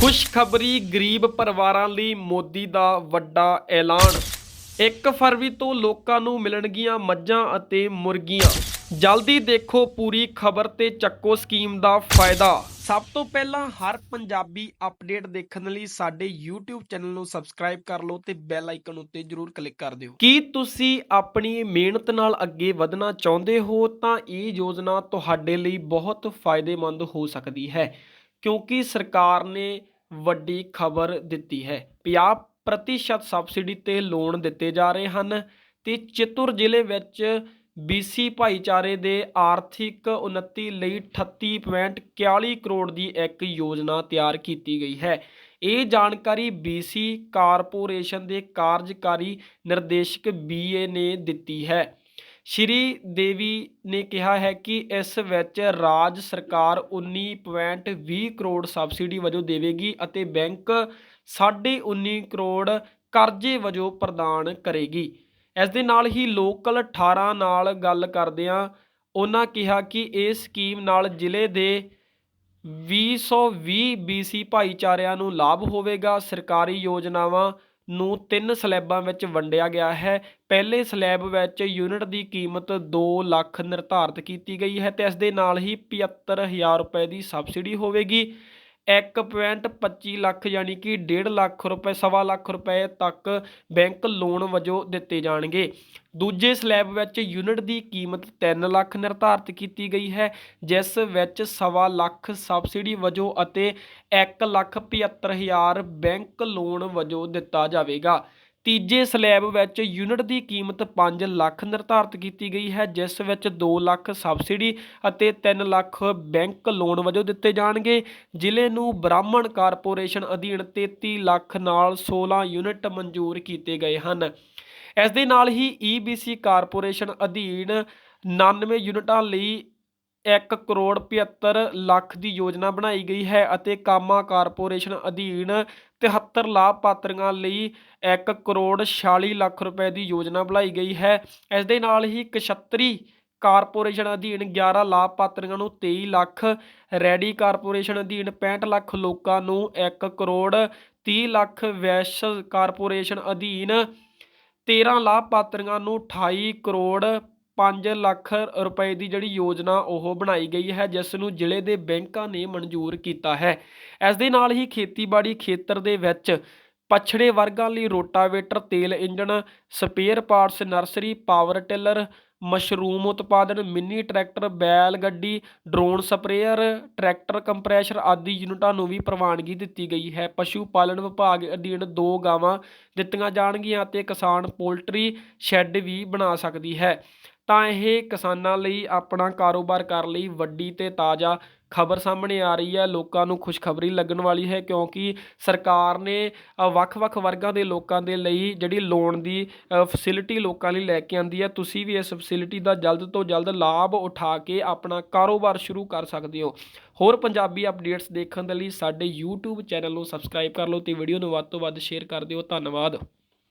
ਖੁਸ਼ਖਬਰੀ ਗਰੀਬ ਪਰਿਵਾਰਾਂ ਲਈ ਮੋਦੀ ਦਾ ਵੱਡਾ ਐਲਾਨ। 1 ਫਰਵਰੀ ਤੋਂ ਲੋਕਾਂ ਨੂੰ ਮਿਲਣਗੀਆਂ ਮੱਝਾਂ ਅਤੇ ਮੁਰਗੀਆਂ। ਜਲਦੀ ਦੇਖੋ ਪੂਰੀ ਖਬਰ ਤੇ ਚੱਕੋ ਸਕੀਮ ਦਾ ਫਾਇਦਾ। ਸਭ ਤੋਂ ਪਹਿਲਾਂ ਹਰ ਪੰਜਾਬੀ ਅਪਡੇਟ ਦੇਖਣ ਲਈ ਸਾਡੇ YouTube ਚੈਨਲ ਨੂੰ ਸਬਸਕ੍ਰਾਈਬ ਕਰ ਲਓ ਤੇ ਬੈਲ ਆਈਕਨ ਉੱਤੇ ਜਰੂਰ ਕਲਿੱਕ ਕਰ ਦਿਓ। ਕੀ ਤੁਸੀਂ ਆਪਣੀ ਮਿਹਨਤ ਨਾਲ ਅੱਗੇ ਵਧਣਾ ਚਾਹੁੰਦੇ ਹੋ ਤਾਂ ਇਹ ਯੋਜਨਾ ਤੁਹਾਡੇ ਲਈ ਬਹੁਤ ਫਾਇਦੇਮੰਦ ਹੋ ਸਕਦੀ ਹੈ। ਕਿਉਂਕਿ ਸਰਕਾਰ ਨੇ ਵੱਡੀ ਖਬਰ ਦਿੱਤੀ ਹੈ। 50 ਪ੍ਰਤੀਸ਼ਤ ਸਬਸਿਡੀ ਤੇ ਲੋਨ ਦਿੱਤੇ ਜਾ ਰਹੇ ਹਨ ਤੇ ਚਿੱਤੂਰ ਜ਼ਿਲ੍ਹੇ ਵਿੱਚ BC ਭਾਈਚਾਰੇ ਦੇ ਆਰਥਿਕ ਉન્નਤੀ ਲਈ 38.41 ਕਰੋੜ ਦੀ ਇੱਕ ਯੋਜਨਾ ਤਿਆਰ ਕੀਤੀ ਗਈ ਹੈ। ਇਹ ਜਾਣਕਾਰੀ BC ਕਾਰਪੋਰੇਸ਼ਨ ਦੇ ਕਾਰਜਕਾਰੀ ਨਿਰਦੇਸ਼ਕ BA ਨੇ ਦਿੱਤੀ ਹੈ। ਸ਼੍ਰੀ ਦੇਵੀ ਨੇ ਕਿਹਾ ਹੈ ਕਿ ਇਸ ਵਿੱਚ ਰਾਜ ਸਰਕਾਰ 19.20 ਕਰੋੜ ਸਬਸਿਡੀ ਵਜੋਂ ਦੇਵੇਗੀ ਅਤੇ ਬੈਂਕ 19.5 ਕਰੋੜ ਕਰਜ਼ੇ ਵਜੋਂ ਪ੍ਰਦਾਨ ਕਰੇਗੀ। ਇਸ ਦੇ ਨਾਲ ਹੀ ਲੋਕਲ 18 ਨਾਲ ਗੱਲ ਕਰਦਿਆਂ ਉਹਨਾਂ ਕਿਹਾ ਕਿ ਇਹ ਸਕੀਮ ਨਾਲ ਜ਼ਿਲ੍ਹੇ ਦੇ 220 BC ਭਾਈਚਾਰਿਆਂ ਨੂੰ ਲਾਭ ਹੋਵੇਗਾ। ਸਰਕਾਰੀ ਯੋਜਨਾਵਾਂ ਨੂੰ ਤਿੰਨ ਸਲੈਬਾਂ ਵਿੱਚ ਵੰਡਿਆ ਗਿਆ ਹੈ। ਪਹਿਲੇ ਸਲੈਬ ਵਿੱਚ ਯੂਨਿਟ ਦੀ ਕੀਮਤ 2 ਲੱਖ ਨਿਰਧਾਰਤ ਕੀਤੀ ਗਈ ਹੈ ਤੇ ਇਸ ਦੇ ਨਾਲ ਹੀ 75000 ਰੁਪਏ ਦੀ ਸਬਸਿਡੀ ਹੋਵੇਗੀ। 1.25 ਲੱਖ ਯਾਨੀ ਕਿ 1.5 ਲੱਖ ਰੁਪਏ, ਸਵਾ ਲੱਖ ਰੁਪਏ ਤੱਕ ਬੈਂਕ ਲੋਨ ਵਜੋਂ ਦਿੱਤੇ ਜਾਣਗੇ। ਦੂਜੇ ਸਲੈਬ ਵਿੱਚ ਯੂਨਿਟ ਦੀ ਕੀਮਤ 3 ਲੱਖ ਨਿਰਧਾਰਤ ਕੀਤੀ ਗਈ ਹੈ, ਜਿਸ ਵਿੱਚ ਸਵਾ ਲੱਖ ਸਬਸਿਡੀ ਵਜੋਂ ਅਤੇ 1 ਲੱਖ 75000 ਬੈਂਕ ਲੋਨ ਵਜੋਂ ਦਿੱਤਾ ਜਾਵੇਗਾ। ਤੀਜੇ ਸਲੈਬ ਵਿੱਚ ਯੂਨਿਟ ਦੀ ਕੀਮਤ 5 ਲੱਖ ਨਿਰਧਾਰਤ ਕੀਤੀ ਗਈ ਹੈ, ਜਿਸ ਵਿੱਚ 2 ਲੱਖ ਸਬਸਿਡੀ ਅਤੇ 3 ਲੱਖ ਬੈਂਕ ਲੋਨ ਵਜੋਂ ਦਿੱਤੇ ਜਾਣਗੇ। ਜ਼ਿਲ੍ਹੇ ਨੂੰ ਬ੍ਰਾਹਮਣ ਕਾਰਪੋਰੇਸ਼ਨ ਅਧੀਨ 33 ਲੱਖ ਨਾਲ 16 ਯੂਨਿਟ ਮਨਜ਼ੂਰ ਕੀਤੇ ਗਏ ਹਨ। ਇਸ ਦੇ ਨਾਲ ਹੀ EBC ਕਾਰਪੋਰੇਸ਼ਨ ਅਧੀਨ 99 ਯੂਨਿਟਾਂ ਲਈ ਇੱਕ ਕਰੋੜ 75 ਲੱਖ ਦੀ ਯੋਜਨਾ ਬਣਾਈ ਗਈ ਹੈ ਅਤੇ ਕਾਮਾ ਕਾਰਪੋਰੇਸ਼ਨ ਅਧੀਨ 73 ਲਾਭਪਾਤਰੀਆਂ ਲਈ 1 ਕਰੋੜ 46 ਲੱਖ ਰੁਪਏ ਦੀ ਯੋਜਨਾ ਬਣਾਈ ਗਈ ਹੈ। ਇਸ ਦੇ ਨਾਲ ਹੀ ਕਸ਼ਤਰੀ ਕਾਰਪੋਰੇਸ਼ਨ ਅਧੀਨ 11 ਲਾਭਪਾਤਰੀਆਂ ਨੂੰ 23 ਲੱਖ, ਰੈਡੀ ਕਾਰਪੋਰੇਸ਼ਨ ਅਧੀਨ 65 ਲੱਖ ਲੋਕਾਂ ਨੂੰ 1 ਕਰੋੜ 30 ਲੱਖ, ਵੈਸ਼ ਕਾਰਪੋਰੇਸ਼ਨ ਅਧੀਨ 13 ਲਾਭਪਾਤਰੀਆਂ ਨੂੰ 28 ਕਰੋੜ 5 ਲੱਖ ਰੁਪਏ ਦੀ ਜਿਹੜੀ ਯੋਜਨਾ ਉਹ ਬਣਾਈ ਗਈ ਹੈ, ਜਿਸ ਨੂੰ ਜ਼ਿਲ੍ਹੇ ਦੇ ਬੈਂਕਾਂ ਨੇ ਮਨਜ਼ੂਰ ਕੀਤਾ ਹੈ। ਇਸ ਦੇ ਨਾਲ ਹੀ ਖੇਤੀਬਾੜੀ ਖੇਤਰ ਦੇ ਵਿੱਚ ਪਛੜੇ ਵਰਗਾਂ ਲਈ ਰੋਟਾਵੇਟਰ, ਤੇਲ engine, spare parts, nursery, power tiller, mushroom ਉਤਪਾਦਨ, ਮਿੰਨੀ ਟਰੈਕਟਰ, ਬੈਲ ਗੱਡੀ, ਡਰੋਨ ਸਪਰੇਅਰ, ਟਰੈਕਟਰ ਕੰਪਰੈਸ਼ਰ ਆਦਿ ਯੂਨਿਟਾਂ ਨੂੰ ਵੀ ਪ੍ਰਵਾਨਗੀ ਦਿੱਤੀ ਗਈ ਹੈ। ਪਸ਼ੂ ਪਾਲਣ ਵਿਭਾਗ ਅਧੀਨ ਦੋ ਗਾਵਾਂ ਦਿੱਤੀਆਂ ਜਾਣਗੀਆਂ ਅਤੇ ਕਿਸਾਨ ਪੋਲਟਰੀ ਸ਼ੈੱਡ ਵੀ ਬਣਾ ਸਕਦੀ ਹੈ। ਤਾਂ ਇਹ ਕਿਸਾਨਾਂ ਲਈ ਆਪਣਾ ਕਾਰੋਬਾਰ ਕਰਨ ਲਈ। ਵੱਡੀ ਤੇ ਤਾਜ਼ਾ ਖਬਰ ਸਾਹਮਣੇ ਆ ਰਹੀ ਹੈ। ਲੋਕਾਂ ਨੂੰ ਖੁਸ਼ਖਬਰੀ ਲੱਗਣ ਵਾਲੀ ਹੈ ਕਿਉਂਕਿ ਸਰਕਾਰ ਨੇ ਵੱਖ-ਵੱਖ ਵਰਗਾਂ ਦੇ ਲੋਕਾਂ ਦੇ ਲਈ ਜਿਹੜੀ ਲੋਨ ਦੀ ਫੈਸਿਲਿਟੀ ਲੋਕਾਂ ਲਈ ਲੈ ਕੇ ਆਂਦੀ ਹੈ। ਤੁਸੀਂ ਵੀ ਇਸ ਫੈਸਿਲਿਟੀ ਦਾ ਜਲਦ ਤੋਂ ਜਲਦ ਲਾਭ ਉਠਾ ਕੇ ਆਪਣਾ ਕਾਰੋਬਾਰ ਸ਼ੁਰੂ ਕਰ ਸਕਦੇ ਹੋ। ਹੋਰ ਪੰਜਾਬੀ ਅਪਡੇਟਸ ਦੇਖਣ ਦੇ ਲਈ ਸਾਡੇ YouTube ਚੈਨਲ ਨੂੰ ਸਬਸਕ੍ਰਾਈਬ ਕਰ ਲਓ ਤੇ ਵੀਡੀਓ ਨੂੰ ਵੱਧ ਤੋਂ ਵੱਧ ਸ਼ੇਅਰ ਕਰ ਦਿਓ। ਧੰਨਵਾਦ।